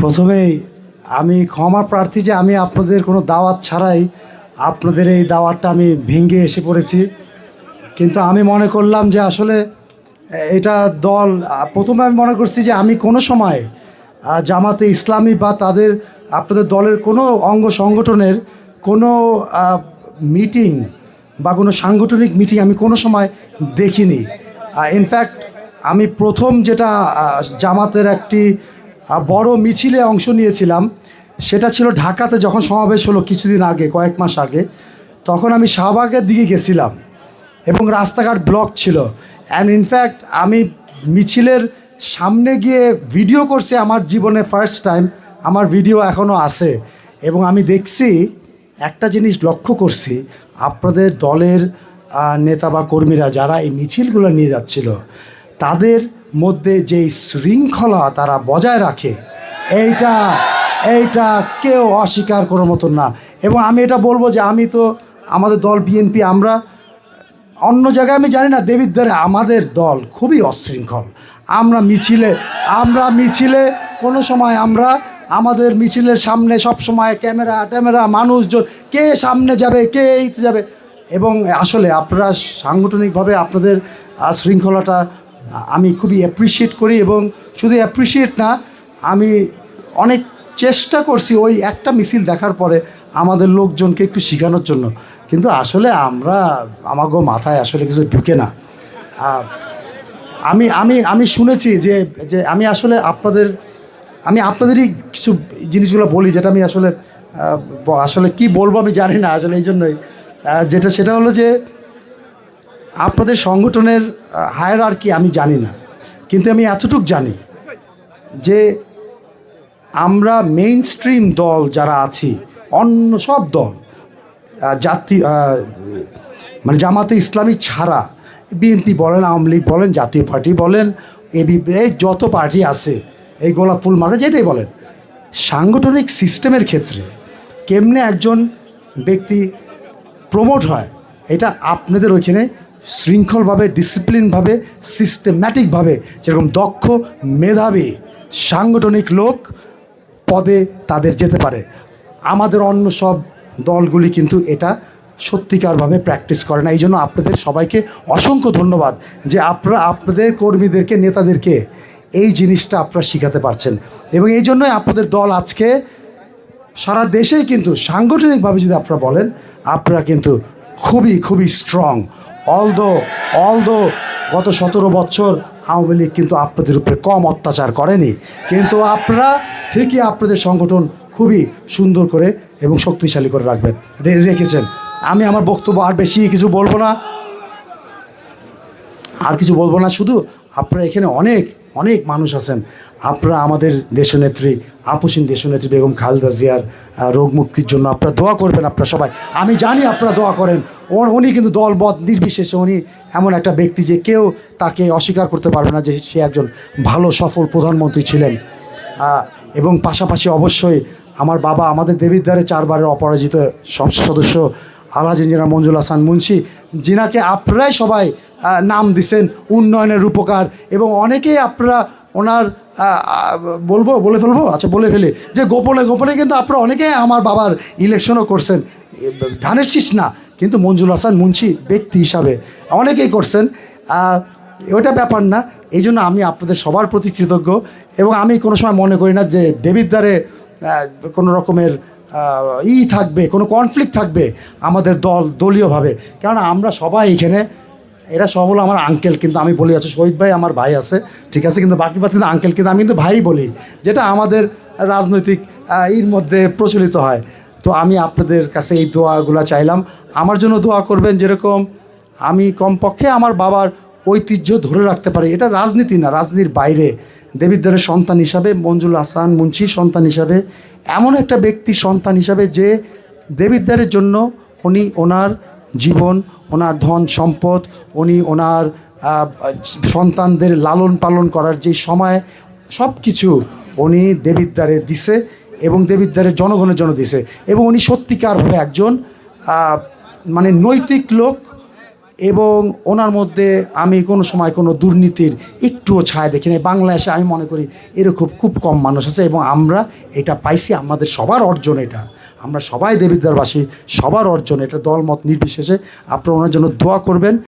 প্রথমেই আমি ক্ষমা প্রার্থী যে আমি আপনাদের কোনো দাওয়াত ছাড়াই আপনাদের এই দাওয়াতটা আমি ভেঙে এসে পড়েছি। কিন্তু আমি মনে করলাম যে আসলে এটা দল, প্রথমে আমি মনে করছি যে আমি কোনো সময় জামাতে ইসলামী বা তাদের, আপনাদের দলের কোনো অঙ্গ সংগঠনের কোনো মিটিং বা কোনো সাংগঠনিক মিটিং আমি কোনো সময় দেখিনি। ইনফ্যাক্ট আমি প্রথম যেটা জামাতের একটি বড় মিছিলে অংশ নিয়েছিলাম। সেটা ছিল ঢাকাতে যখন সমাবেশ হলো কিছুদিন আগে, কয়েক মাস আগে, তখন আমি শাহবাগের দিকে গেছিলাম এবং রাস্তাঘাট ব্লক ছিল। অ্যান্ড ইনফ্যাক্ট আমি মিছিলের সামনে গিয়ে ভিডিও করছি আমার জীবনে ফার্স্ট টাইম আমার ভিডিও এখনও আছে। এবং আমি দেখছি, একটা জিনিস লক্ষ্য করছি, আপনাদের দলের নেতা বা কর্মীরা যারা এই মিছিলগুলো নিয়ে যাচ্ছিল, তাদের মধ্যে যেই শৃঙ্খলা তারা বজায় রাখে, এইটা এইটা কেউ অস্বীকার করার মতন না। এবং আমি এটা বলব যে আমি তো, আমাদের দল বিএনপি আমরা অন্য জায়গায় আমি জানি না দেবিদ্বারে আমাদের দল খুবই অশৃঙ্খল। আমরা মিছিলে আমরা মিছিলে, কোনো সময় আমরা আমাদের মিছিলের সামনে সব সময় ক্যামেরা, ট্যামেরা, মানুষজন, কে সামনে যাবে, কে এইতে যাবে। এবং আসলে আপনারা সাংগঠনিকভাবে আপনাদের শৃঙ্খলাটা আমি খুবই অ্যাপ্রিসিয়েট করি এবং শুধু অ্যাপ্রিসিয়েট না, আমি অনেক চেষ্টা করছি ওই একটা মিছিল দেখার পরে আমাদের লোকজনকে একটু শেখানোর জন্য। কিন্তু আসলে আমরা, আমাগো মাথায় আসলে কিছু ঢুকে না। আমি আমি আমি শুনেছি যে যে আমি আসলে আপনাদের, আমি আপনাদেরই কিছু জিনিসগুলো বলি যেটা আমি আসলে আসলে কি বলব আমি জানি না আসলে এই জন্যই। যেটা, সেটা হলো যে আপনাদের সংগঠনের হায়ার আর কি আমি জানি না, কিন্তু আমি এতটুক জানি যে আমরা মেইন স্ট্রিম দল যারা আছি, অন্য সব দল জাতি মানে জামাতে ইসলামী ছাড়া, বিএনপি বলেন, আওয়ামী লীগ বলেন, জাতীয় পার্টি বলেন, এবি যত পার্টি আছে, এই গোলাপ ফুল মারা যেটাই বলেন, সাংগঠনিক সিস্টেমের ক্ষেত্রে কেমনে একজন ব্যক্তি প্রমোট হয়, এটা আপনাদের ওইখানে শৃঙ্খলভাবে ডিসিপ্লিনভাবে সিস্টেম্যাটিকভাবে যেরকম দক্ষ, মেধাবী, সাংগঠনিক লোক পদে তাদের যেতে পারে। আমাদের অন্য সব দলগুলি কিন্তু এটা সত্যিকারভাবে প্র্যাকটিস করে না। এই জন্য আপনাদের সবাইকে অসংখ্য ধন্যবাদ যে আপনারা আপনাদের কর্মীদেরকে, নেতাদেরকে এই জিনিসটা আপনারা শিখাতে পারছেন। এবং এই জন্যই আপনাদের দল আজকে সারা দেশেই কিন্তু সাংগঠনিকভাবে যদি আপনারা বলেন, আপনারা কিন্তু খুবই খুবই স্ট্রং অল দো অল দো গত সতেরো বছর আওয়ামী লীগ কিন্তু আপনাদের উপরে কম অত্যাচার করেনি, কিন্তু আপনারা ঠিকই আপনাদের সংগঠন খুবই সুন্দর করে এবং শক্তিশালী করে রাখবেন রেখেছেন। আমি আমার বক্তব্য আর বেশি কিছু বলব না। আর কিছু বলব না, শুধু আপনারা এখানে অনেক অনেক মানুষ আছেন। আপনারা আমাদের দেশনেত্রী, আপসীন দেশনেত্রী বেগম খালেদা জিয়ার রোগ মুক্তির জন্য আপনারা দোয়া করবেন আপনারা সবাই। আমি জানি আপনারা দোয়া করেন। ওর উনি কিন্তু দলবদ নির্বিশেষে উনি এমন একটা ব্যক্তি যে কেউ তাকে অস্বীকার করতে পারবে না যে সে একজন ভালো, সফল প্রধানমন্ত্রী ছিলেন। এবং পাশাপাশি অবশ্যই আমার বাবা আমাদের দেবিদ্বারে চারবারের অপরাজিত সংসদ সদস্য আলহাজ ইঞ্জিনিয়ার মঞ্জুল হাসান মুন্সি, যিনাকে আপনারাই সবাই নাম দিছেন উন্নয়নের রূপকার। এবং অনেকেই আপনারা ওনার বলব, বলে ফেলব? আচ্ছা বলে ফেলি। যে গোপনে গোপনে কিন্তু আপনারা অনেকেই আমার বাবার ইলেকশনও করছেন। ধানের শীষ না, কিন্তু মঞ্জুল হাসান মুন্সি ব্যক্তি হিসাবে অনেকেই করছেন। ওটা ব্যাপার না, এই জন্য আমি আপনাদের সবার প্রতি কৃতজ্ঞ। এবং আমি কোনো সময় মনে করি না যে দেবিদ্বারে কোনো রকমের ই থাকবে, কোনো কনফ্লিক্ট থাকবে আমাদের দল দলীয়ভাবে। কারণ আমরা সবাই এখানে এরা সব হলো আমার আঙ্কেল কিন্তু আমি বলি আছে শহীদ ভাই আমার ভাই আছে, ঠিক আছে, কিন্তু বাকি বাদ কিন্তু আঙ্কেল কিন্তু আমি কিন্তু ভাই বলি, যেটা আমাদের রাজনৈতিক এর মধ্যে প্রচলিত হয়। তো আমি আপনাদের কাছে এই দোয়াগুলো চাইলাম। আমার জন্য দোয়া করবেন যেরকম আমি কমপক্ষে আমার বাবার ঐতিহ্য ধরে রাখতে পারি। এটা রাজনীতি না, রাজনীতির বাইরে। দেবিদ্বারের সন্তান হিসাবে, মঞ্জুল হাসান মুন্সির সন্তান হিসাবে, এমন একটা ব্যক্তি সন্তান হিসাবে যে দেবিদ্বারের জন্য উনি ওনার জীবন, ওনার ধন সম্পদ, উনি ওনার সন্তানদের লালন পালন করার যে সময় সব কিছু উনি দেবিদ্বারে দিছে এবং দেবিদ্বারের জনগণের জন্য দিছে। এবং উনি সত্যিকারভাবে একজন মানে নৈতিক লোক এবং ওনার মধ্যে আমি কোনো সময় কোনো দুর্নীতির একটুও ছায়া দেখি নাই। বাংলাদেশে আমি মনে করি এরকম খুব কম মানুষ আছে এবং আমরা এটা পাইছি, আমাদের সবার অর্জন এটা। আমরা সবাই দেবিদ্বারবাসী সবার অর্জন এটা দলমত নির্বিশেষে। আপনারা ওনার জন্য দোয়া করবেন।